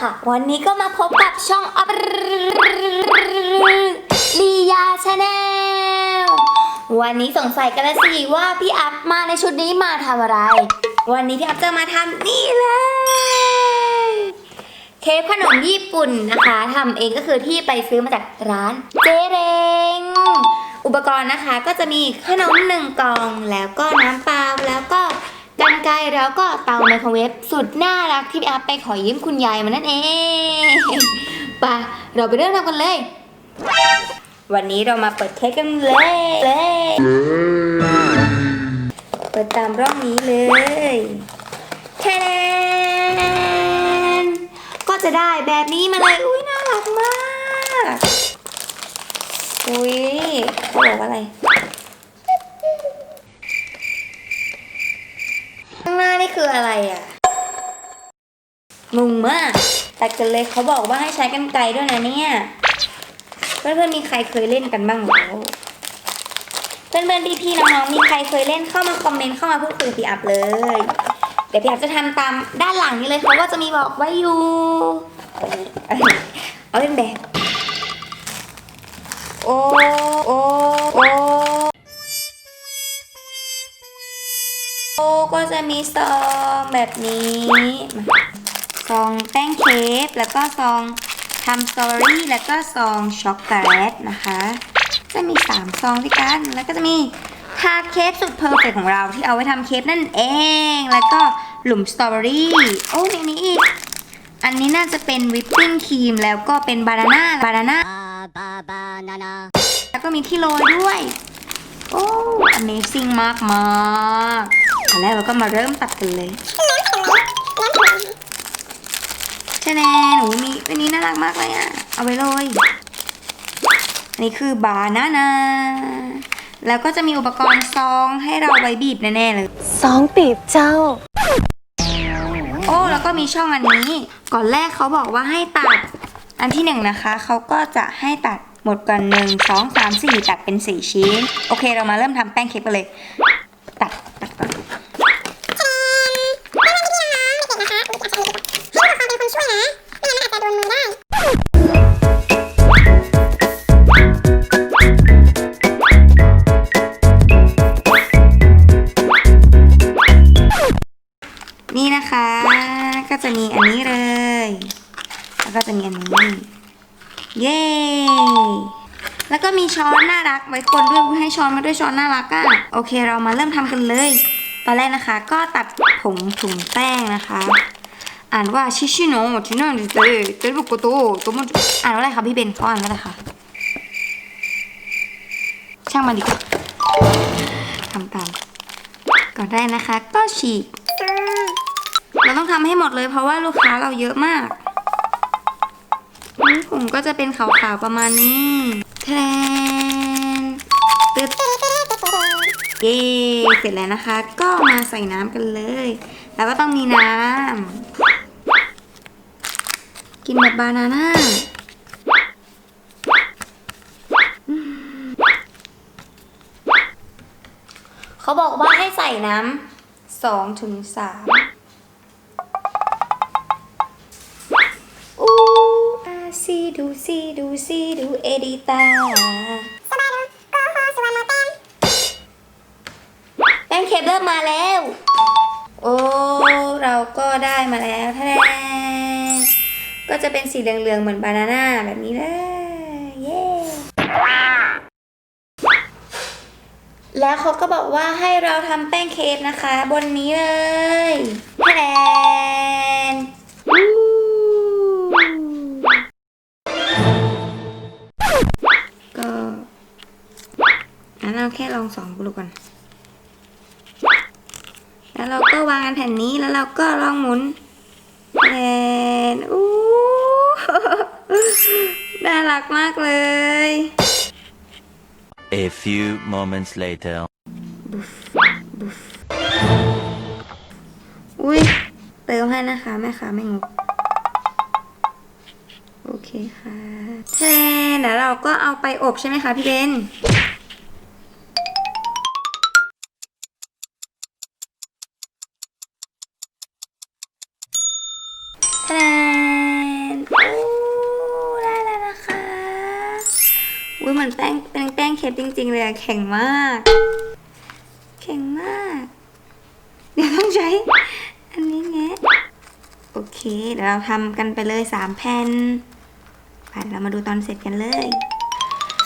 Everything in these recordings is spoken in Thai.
ค่ะวันนี้ก็มาพบกับช่องอัปลียาชาแนลวันนี้สงสัยกันแล้วสิว่าพี่อัพมาในชุดนี้มาทำอะไร วันนี้พี่อัพจะมาทำนี่เลย เคปขนมญี่ปุ่นนะคะทำเองก็คือที่ไปซื้อมาจากร้านเจเรงอุปกรณ์นะคะก็จะมีขนมหนึ่งกล่องแล้วก็น้ำเปล่าแล้วก็กันไกรแล้วก็เตาไมโครเวฟสุดน่ารักที่พี่อัพไปขอยืมคุณยายมานั่นเองไปเราไปเริ่มทำกันเลย วันนี้เรามาเปิดเค้กกันเลยเลย เปิดตามร่องนี้เลย จะได้แบบนี้มาเลยอุ้ยน่ารักมาก อุ้ยเขาบอกว่าอะไร ข้างหน้านี่คืออะไรอะงงมาก แต่กันเลยเขาบอกว่าให้ใช้กันไกลด้วยนะเนี่ย เพื่อนๆมีใครเคยเล่นกันบ้างแล้ว เพื่อนๆพี่ๆน้องๆมีใครเคยเล่นเข้ามาคอมเมนต์เข้ามาพูดคุยพี่อัพเลย เดี๋ยวพี่อัพจะทำตามด้านหลังนี้เลยเขาก็จะมีบอกไว้อยู่เอาเป็นแบบโอ้โอ้โอ้โอ้ก็จะมีซองแบบนี้ซองแป้งเค้กแล้วก็ซองทำสตรอเบอรี่แล้วก็ซองช็อกโกแลตนะคะ จะมี 3 ซองด้วยกัน แล้วก็จะมี ถาดเค้กสุดเพอร์เฟกของเราที่เอาไว้ทำเค้กนั่นเอง แล้วก็หลุมสตรอเบอรี่ โอ้ในนี้อีก อันนี้น่าจะเป็นวิปปิ้งครีมแล้วก็เป็นบานาน่าบานาน่าแล้วก็มีที่โรยด้วย โอ้ Amazing มากมากๆตอนแรกเราก็มาเริ่มตัดกันเลยใช่แน่หนูมีอันนี้น่ารักมากเลยอะ เอาไว้เลย อันนี้คือบานาน่า แล้วก็จะมีอุปกรณ์ซองให้เราไว้บีบแน่ๆเลยสองปีบเจ้า โอ้แล้วก็มีช่องอันนี้ ก่อนแรกเขาบอกว่าให้ตัดอันที่หนึ่งนะคะเขาก็จะให้ตัดหมดก่อนหนึ่งสองสามสี่ตัดเป็นสี่ชิ้น โอเค เรามาเริ่มทำแป้งเค้กกันเลย แล้วก็จะมีอันนี้เย้ แล้วก็มีช้อนน่ารักไว้คนด้วยให้ช้อนมาด้วยช้อนน่ารักอะ่ะโอเค เรามาเริ่มทำกันเลย ตอนแรกนะคะ ก็ตัดผงถุงแป้งนะคะ อ่านว่าชิชิโนชิโนดิเตเตบุโกโตโตโมอ่านว่าอะไรคะพี่เบนเขาอ่านว่าอะไรคะช่างมันดีกว่าทำตามก่อนได้นะคะ ก็ฉีกเราต้องทำให้หมดเลยเพราะว่าลูกค้าเราเยอะมาก ผมก็จะเป็นขาวๆประมาณนี้แทนตึ๊ดเย้เสร็จแล้วนะคะ ก็มาใส่น้ำกันเลย แล้วก็ต้องมีน้ำกินแบบบานาน่าอืมเขาบอกว่าให้ใส่น้ำสองถึงสาม ดูซีดูซีดูเอดิตาแป้งเคปเริ่มมาแล้ว โอ้เราก็ได้มาแล้วแท้ก็จะเป็นสีเหลืองๆเหมือนบานาน่าแบบนี้เลยเย้แล้วเขาก็บอกว่าให้เราทำแป้งเค้กนะคะ บนนี้เลยแท งั้นเราแค่ลองสองดูก่อน แล้วเราก็วางอันแผ่นนี้แล้วเราก็ลองหมุนแทนอู้น่ารักมากเลย A few moments later. อุ้ยเติมให้นะคะแม่ค้าไม่งกโอเคค่ะเทรนเดี๋ยวเราก็เอาไปอบใช่ไหมคะพี่เบน มือนแป้งเป็นแป้งเค้กจริง ๆ เลยอะแข็งมาก แข็งมาก เดี๋ยวต้องใช้ อันนี้แงะโอเค เดี๋ยวเราทำกันไปเลยสามแผ่นไปเรามาดูตอนเสร็จกันเลย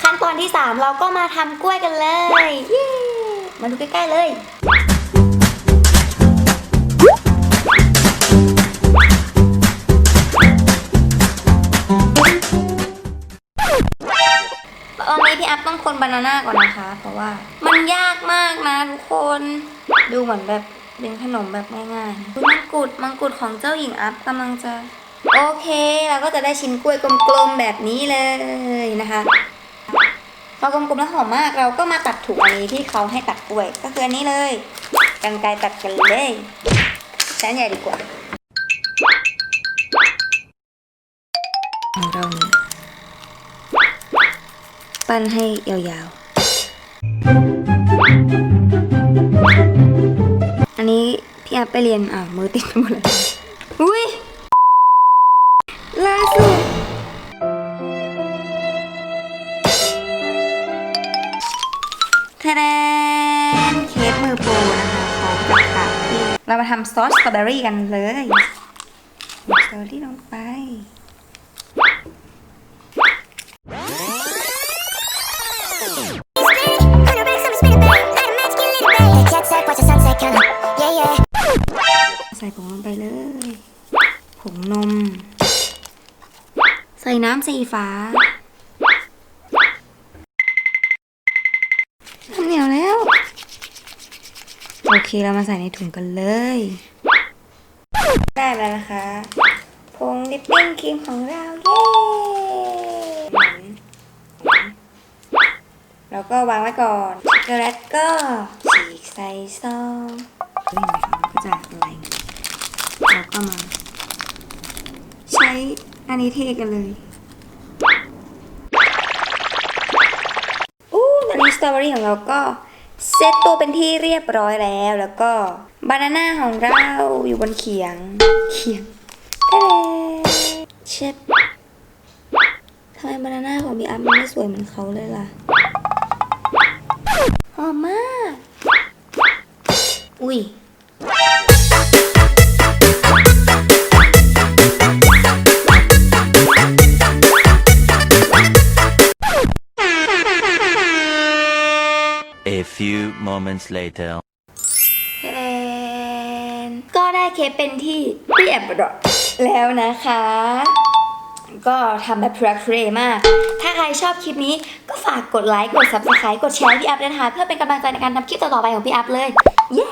ขั้นตอนที่สามเราก็มาทำกล้วยกันเลยเย้มาดูใกล้ๆเลย พี่อัพต้องคนบานาน่าก่อนนะคะ เพราะว่า มันยากมากนะทุกคน ดูเหมือนแบบเป็นขนมแบบง่ายๆมังกรมังกรของเจ้าหญิงอัพกำลังจะ โอเคเราก็จะได้ชิ้นกล้วยกลมๆแบบนี้เลยนะคะพอกลมๆแล้วหอมมากเราก็มาตัดถุงอันนี้ที่เขาให้ตัดกล้วย ก็คืออันนี้เลยกันไกตัดกันเลยใช้นใหญ่ดีกว่าของเรานี้ ปั้นให้ยาวๆ อันนี้พี่อัพไปเรียนอ่าวมือติดหมดเลยอุ้ยล่าสุดทะแดนเค้กมือโปรนะคะของจากปากที่เรามาทำซอสสตรอเบอรี่กันเลยสตรอเบอรี่ลงไป งนม ใส่น้ำสีฟ้าน้ำเหนียวแล้ว โอเคเรามาใส่ในถุงกันเลย ได้แล้วนะคะผงดิปปิ้งครีมของเราเย้หมุนหมุนแล้วก็วางไว้ก่อนช็อกโกแลตก็ฉีกใส่ซองเฮ้ยไม่เอาก็จะอะไรเงี้ยเราก็มาใช้ อันนี้เทกันเลยอู้ตอนนี้สตรอเบอรี่ของเราก็เซตตัวเป็นที่เรียบร้อยแล้วแล้วก็บานาน่าของเราอยู่บนเขียง เขียงเช็ดทำไมบานาน่าของพี่อัพมันไม่สวยเหมือนเขาเลยล่ะหอมมาก อุ้ย few moments later. เทนก็ได้เค้กเป็นที่เรียบร้อยแล้วนะคะ ก็ทำแบบพรักเรมาก ถ้าใครชอบคลิปนี้ก็ฝากกดไลค์ กด subscribe กดแชร์พี่อัพด้วยนะคะ เพื่อเป็นกำลังใจในการทำคลิปต่อๆไปของพี่อัพเลย เย้